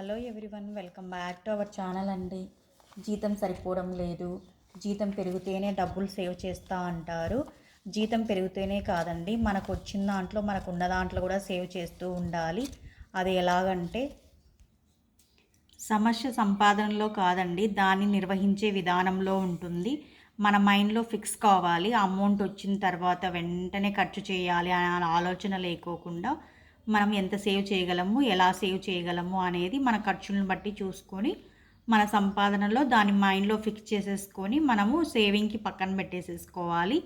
Hello everyone welcome back to our channel అండి. జీతం సరిపోవడం లేదు. జీతం పెరిగితేనే డబ్బులు సేవ్ చేస్తా అంటారు. జీతం పెరిగితేనే కాదండి మనకు వచ్చిన దాంట్లో మనకు ఉన్న దాంట్లో కూడా సేవ్ చేస్తూ ఉండాలి. అది ఎలాగంటే సమస్య సంపాదనలో కాదండి దాన్ని నిర్వహించే విధానంలో ఉంటుంది. మన మైండ్లో ఫిక్స్ కావాలి అమౌంట్ వచ్చిన తర్వాత వెంటనే ఖర్చు చేయాలి అనే ఆలోచన లేకోకుండా మనం ఎంత సేవ్ చేయగలము ఎలా సేవ్ చేయగలము అనేది మన ఖర్చులను బట్టి చూసుకొని మన సంపాదనలో దాని మైండ్లో ఫిక్స్ చేసేసుకొని మనము సేవింగ్కి పక్కన పెట్టేసేసుకోవాలి.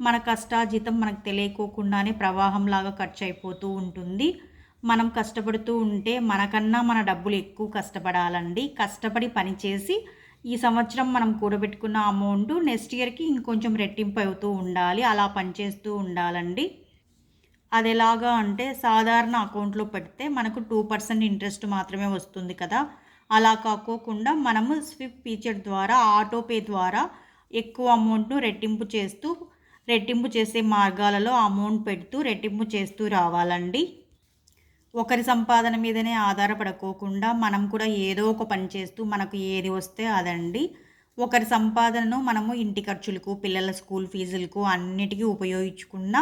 మన కష్టాజీతం మనకు తెలియకోకుండానే ప్రవాహంలాగా ఖర్చు అయిపోతూ ఉంటుంది. మనం కష్టపడుతూ ఉంటే మనకన్నా మన డబ్బులు ఎక్కువ కష్టపడాలండి. కష్టపడి పనిచేసి ఈ సంవత్సరం మనం కూడబెట్టుకున్న అమౌంట్ నెక్స్ట్ ఇయర్కి ఇంకొంచెం రెట్టింపు అవుతూ ఉండాలి. అలా పనిచేస్తూ ఉండాలండి. అది ఎలాగా అంటే సాధారణ అకౌంట్లో పెడితే మనకు టూ పర్సెంట్ ఇంట్రెస్ట్ మాత్రమే వస్తుంది కదా. అలా కాకోకుండా మనము స్విఫ్ట్ ఫీచర్ ద్వారా ఆటోపే ద్వారా ఎక్కువ అమౌంట్ను రెట్టింపు చేస్తూ రెట్టింపు చేసే మార్గాలలో అమౌంట్ పెడుతూ రెట్టింపు చేస్తూ రావాలండి. ఒకరి సంపాదన మీదనే ఆధారపడకోకుండా మనం కూడా ఏదో ఒక పని చేస్తూ మనకు ఏది వస్తే అదండి. ఒకరి సంపాదనను మనము ఇంటి ఖర్చులకు పిల్లల స్కూల్ ఫీజులకు అన్నిటికీ ఉపయోగించుకున్న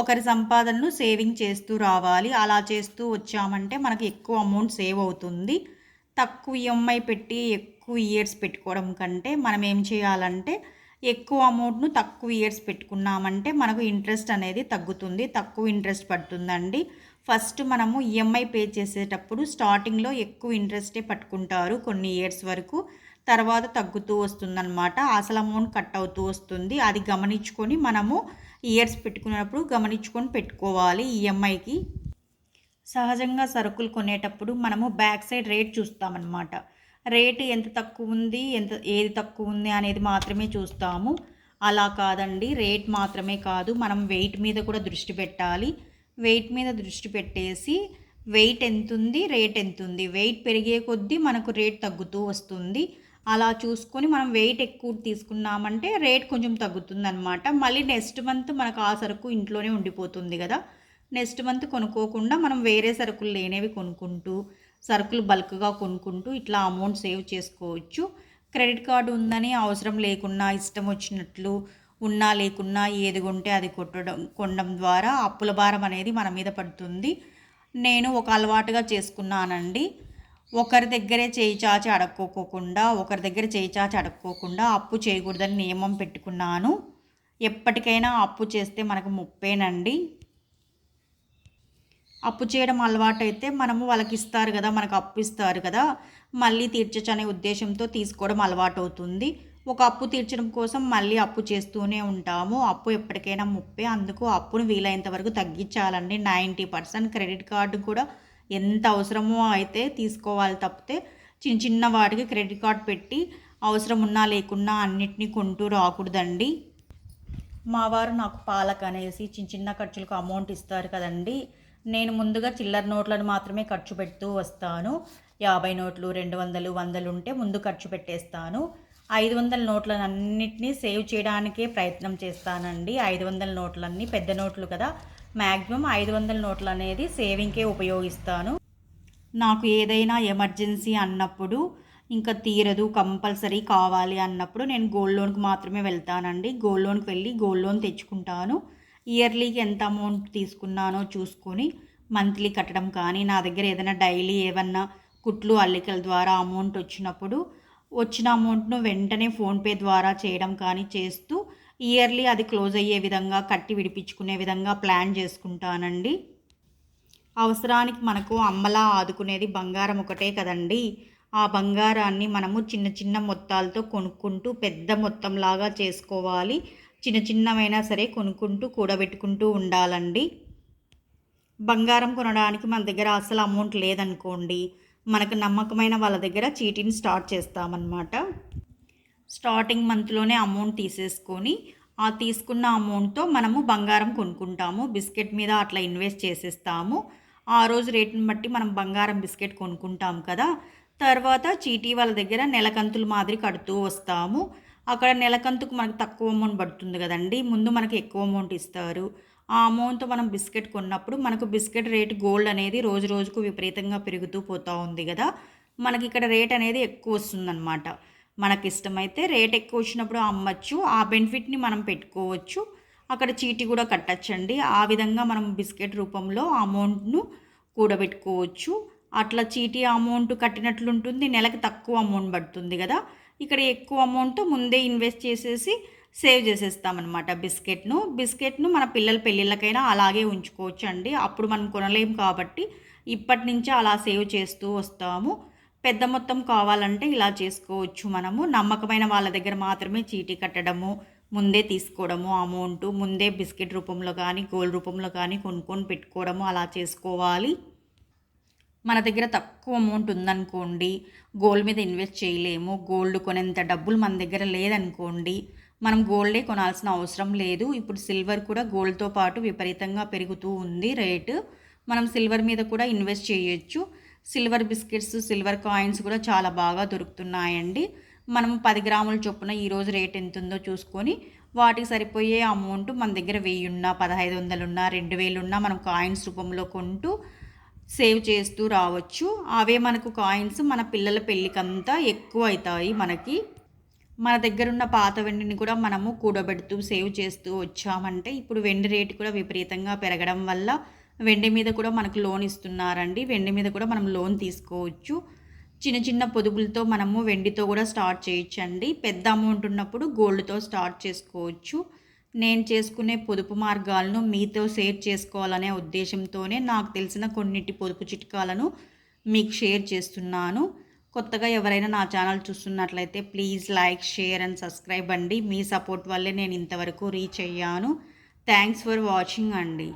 ఒకరి సంపాదనను సేవింగ్ చేస్తూ రావాలి. అలా చేస్తూ వచ్చామంటే మనకు ఎక్కువ అమౌంట్ సేవ్ అవుతుంది. తక్కువ ఈఎంఐ పెట్టి ఎక్కువ ఇయర్స్ పెట్టుకోవడం కంటే మనం ఏం చేయాలంటే ఎక్కువ అమౌంట్ను తక్కువ ఇయర్స్ పెట్టుకున్నామంటే మనకు ఇంట్రెస్ట్ అనేది తగ్గుతుంది తక్కువ ఇంట్రెస్ట్ పడుతుందండి. ఫస్ట్ మనము ఈఎంఐ పే చేసేటప్పుడు స్టార్టింగ్లో ఎక్కువ ఇంట్రెస్టే పట్టుకుంటారు కొన్ని ఇయర్స్ వరకు. తర్వాత తగ్గుతూ వస్తుందన్నమాట. అసలు అమౌంట్ కట్ అవుతూ వస్తుంది. అది గమనించుకొని మనము ఇయర్స్ పెట్టుకున్నప్పుడు గమనించుకొని పెట్టుకోవాలి ఈఎంఐకి సహజంగా సరుకులు కొనేటప్పుడు మనము బ్యాక్ సైడ్ రేట్ చూస్తామన్నమాట. రేటు ఎంత తక్కువ ఉంది ఎంత ఏది తక్కువ ఉంది అనేది మాత్రమే చూస్తాము. అలా కాదండి రేట్ మాత్రమే కాదు మనం వెయిట్ మీద కూడా దృష్టి పెట్టాలి. వెయిట్ మీద దృష్టి పెట్టేసి వెయిట్ ఎంత ఉంది రేట్ ఎంత ఉంది. వెయిట్ పెరిగే కొద్దీ మనకు రేట్ తగ్గుతూ వస్తుంది. అలా చూసుకొని మనం వెయిట్ ఎక్కువ తీసుకున్నామంటే రేట్ కొంచెం తగ్గుతుందనమాట మళ్ళీ నెక్స్ట్ మంత్ మనకు ఆ సరుకు ఇంట్లోనే ఉండిపోతుంది కదా. నెక్స్ట్ మంత్ కొనుక్కోకుండా మనం వేరే సరుకులు లేనివి కొనుక్కుంటూ సరుకులు బల్క్గా కొనుక్కుంటూ ఇట్లా అమౌంట్ సేవ్ చేసుకోవచ్చు. క్రెడిట్ కార్డు ఉందని అవసరం లేకున్నా ఇష్టం వచ్చినట్లు ఉన్నా లేకున్నా ఏది కొంటే అది కొట్టడం కొనడం ద్వారా అప్పుల భారం అనేది మన మీద పడుతుంది. నేను ఒక అలవాటుగా చేసుకున్నానండి. ఒకరి దగ్గరే చేయి చాచి అడుక్కోకుండా ఒకరి దగ్గర చేయి చాచి అడుక్కోకుండా అప్పు చేయకూడదని నియమం పెట్టుకున్నాను. ఎప్పటికైనా అప్పు చేస్తే మనకు ముప్పేనండి. అప్పు చేయడం అలవాటు అయితే మనము వాళ్ళకి ఇస్తారు కదా మనకు అప్పు ఇస్తారు కదా మళ్ళీ తీర్చచ్చు అనే ఉద్దేశంతో తీసుకోవడం అలవాటు అవుతుంది ఒక అప్పు తీర్చడం కోసం మళ్ళీ అప్పు చేస్తూనే ఉంటాము. అప్పు ఎప్పటికైనా ముప్పే. అందుకు అప్పును వీలైనంత వరకు తగ్గించాలండి. నైంటీ పర్సెంట్ క్రెడిట్ కార్డు కూడా ఎంత అవసరమో అయితే తీసుకోవాలి తప్పితే చిన్న చిన్న వాటికి క్రెడిట్ కార్డ్ పెట్టి అవసరం ఉన్నా లేకున్నా అన్నిటినీ కొంటూ రాకూడదండి. మా వారు నాకు పాలకు అనేసి చిన్న చిన్న ఖర్చులకు అమౌంట్ ఇస్తారు కదండి. నేను ముందుగా చిల్లర నోట్లను మాత్రమే ఖర్చు పెడుతూ వస్తాను. యాభై నోట్లు రెండు వందలు వందలు ఉంటే ముందు ఖర్చు పెట్టేస్తాను. ఐదు వందల నోట్లను అన్నిటినీ సేవ్ చేయడానికే ప్రయత్నం చేస్తానండి. ఐదు వందల నోట్లన్నీ పెద్ద నోట్లు కదా. మ్యాక్సిమం ఐదు వందల నోట్లు అనేది సేవింగ్కే ఉపయోగిస్తాను. నాకు ఏదైనా ఎమర్జెన్సీ అన్నప్పుడు ఇంకా తీరదు కంపల్సరీ కావాలి అన్నప్పుడు నేను గోల్డ్ లోన్కి మాత్రమే వెళ్తానండి. గోల్డ్ లోన్కి వెళ్ళి గోల్డ్ లోన్ తెచ్చుకుంటాను. ఇయర్లీకి ఎంత అమౌంట్ తీసుకున్నానో చూసుకొని మంత్లీ కట్టడం కానీ నా దగ్గర ఏదైనా డైలీ ఏమన్నా కుట్లు అల్లికల ద్వారా అమౌంట్ వచ్చినప్పుడు వచ్చిన అమౌంట్ను వెంటనే ఫోన్పే ద్వారా చేయడం కానీ చేస్తూ ఇయర్లీ అది క్లోజ్ అయ్యే విధంగా కట్టి విడిపించుకునే విధంగా ప్లాన్ చేసుకుంటానండి. అవసరానికి మనకు అమ్మలా ఆదుకునేది బంగారం ఒకటే కదండి. ఆ బంగారాన్ని మనము చిన్న చిన్న మొత్తాలతో కొనుక్కుంటూ పెద్ద మొత్తంలాగా చేసుకోవాలి. చిన్న చిన్నవైనా సరే కొనుక్కుంటూ కూడబెట్టుకుంటూ ఉండాలండి. బంగారం కొనడానికి మన దగ్గర అసలు అమౌంట్ లేదనుకోండి మనకు నమ్మకమైన వాళ్ళ దగ్గర చీటీని స్టార్ట్ చేస్తామన్నమాట. స్టార్టింగ్ మంత్లోనే అమౌంట్ తీసేసుకొని ఆ తీసుకున్న అమౌంట్తో మనము బంగారం కొనుక్కుంటాము. బిస్కెట్ మీద అట్లా ఇన్వెస్ట్ చేసేస్తాము. ఆ రోజు రేటుని బట్టి మనం బంగారం బిస్కెట్ కొనుక్కుంటాం కదా. తర్వాత చీటీ వాళ్ళ దగ్గర నెలకంతులు మాదిరి కడుతూ వస్తాము. అక్కడ నెలకంతుకు మనకు తక్కువ అమౌంట్ పడుతుంది కదండి. ముందు మనకు ఎక్కువ అమౌంట్ ఇస్తారు. ఆ అమౌంట్తో మనం బిస్కెట్ కొన్నప్పుడు మనకు బిస్కెట్ రేట్ గోల్డ్ అనేది రోజు రోజుకు విపరీతంగా పెరుగుతూ పోతూ ఉంది కదా. మనకి ఇక్కడ రేట్ అనేది ఎక్కువ వస్తుందన్నమాట. మనకి ఇష్టమైతే రేట్ ఎక్కువ వచ్చినప్పుడు అమ్మచ్చు. ఆ బెనిఫిట్ని మనం పెట్టుకోవచ్చు. అక్కడ చీటీ కూడా కట్టచ్చండి. ఆ విధంగా మనం బిస్కెట్ రూపంలో అమౌంట్ను కూడబెట్టుకోవచ్చు. అట్లా చీటీ అమౌంట్ కట్టినట్లు ఉంటుంది నెలకు తక్కువ అమౌంట్ పడుతుంది కదా. ఇక్కడ ఎక్కువ అమౌంట్ ముందే ఇన్వెస్ట్ చేసేసి సేవ్ చేసేస్తామన్నమాట బిస్కెట్ను. బిస్కెట్ను మన పిల్లల పెళ్ళిళ్ళకైనా అలాగే ఉంచుకోవచ్చు అండి అప్పుడు మనం కొనలేం కాబట్టి ఇప్పటి నుంచే అలా సేవ్ చేస్తూ వస్తాము. పెద్ద మొత్తం కావాలంటే ఇలా చేసుకోవచ్చు మనము. నమ్మకమైన వాళ్ళ దగ్గర మాత్రమే చీటీ కట్టడము ముందే తీసుకోవడము అమౌంట్ ముందే బిస్కెట్ రూపంలో కానీ గోల్డ్ రూపంలో కానీ కొనుక్కొని పెట్టుకోవడము అలా చేసుకోవాలి. మన దగ్గర తక్కువ అమౌంట్ ఉందనుకోండి గోల్డ్ మీద ఇన్వెస్ట్ చేయలేము. గోల్డ్ కొనేంత డబ్బులు మన దగ్గర లేదనుకోండి మనం గోల్డే కొనాల్సిన అవసరం లేదు. ఇప్పుడు సిల్వర్ కూడా గోల్డ్తో పాటు విపరీతంగా పెరుగుతూ ఉంది రేటు. మనం సిల్వర్ మీద కూడా ఇన్వెస్ట్ చేయొచ్చు. సిల్వర్ బిస్కెట్స్ సిల్వర్ కాయిన్స్ కూడా చాలా బాగా దొరుకుతున్నాయండి. మనం పది గ్రాముల చొప్పున ఈరోజు రేట్ ఎంత ఉందో చూసుకొని వాటికి సరిపోయే అమౌంట్ మన దగ్గర వెయ్యి ఉన్నా పదహైదు వందలున్నా రెండు వేలున్నా మనం కాయిన్స్ రూపంలో కొంటూ సేవ్ చేస్తూ రావచ్చు. అవే మనకు కాయిన్స్ మన పిల్లల పెళ్ళికంతా ఎక్కువ అవుతాయి మనకి. మన దగ్గర ఉన్న పాత వెండిని కూడా మనము కూడబెడుతూ సేవ్ చేస్తూ వచ్చామంటే ఇప్పుడు వెండి రేటు కూడా విపరీతంగా పెరగడం వల్ల వెండి మీద కూడా మనకు లోన్ ఇస్తున్నారండి. వెండి మీద కూడా మనం లోన్ తీసుకోవచ్చు. చిన్న చిన్న పొదుపులతో మనము వెండితో కూడా స్టార్ట్ చేయొచ్చండి. పెద్ద అమౌంట్ ఉన్నప్పుడు గోల్డ్తో స్టార్ట్ చేసుకోవచ్చు. నేను చేసుకునే పొదుపు మార్గాలను మీతో షేర్ చేసుకోవాలనే ఉద్దేశంతోనే నాకు తెలిసిన కొన్నిటి పొదుపు చిట్కాలను మీకు షేర్ చేస్తున్నాను. కొత్తగా ఎవరైనా నా ఛానల్ చూస్తున్నట్లయితే please like share and subscribe అండి. మీ సపోర్ట్ వల్లే నేను ఇంతవరకు రీచ్ అయ్యాను. థ్యాంక్స్ ఫర్ వాచింగ్ అండి.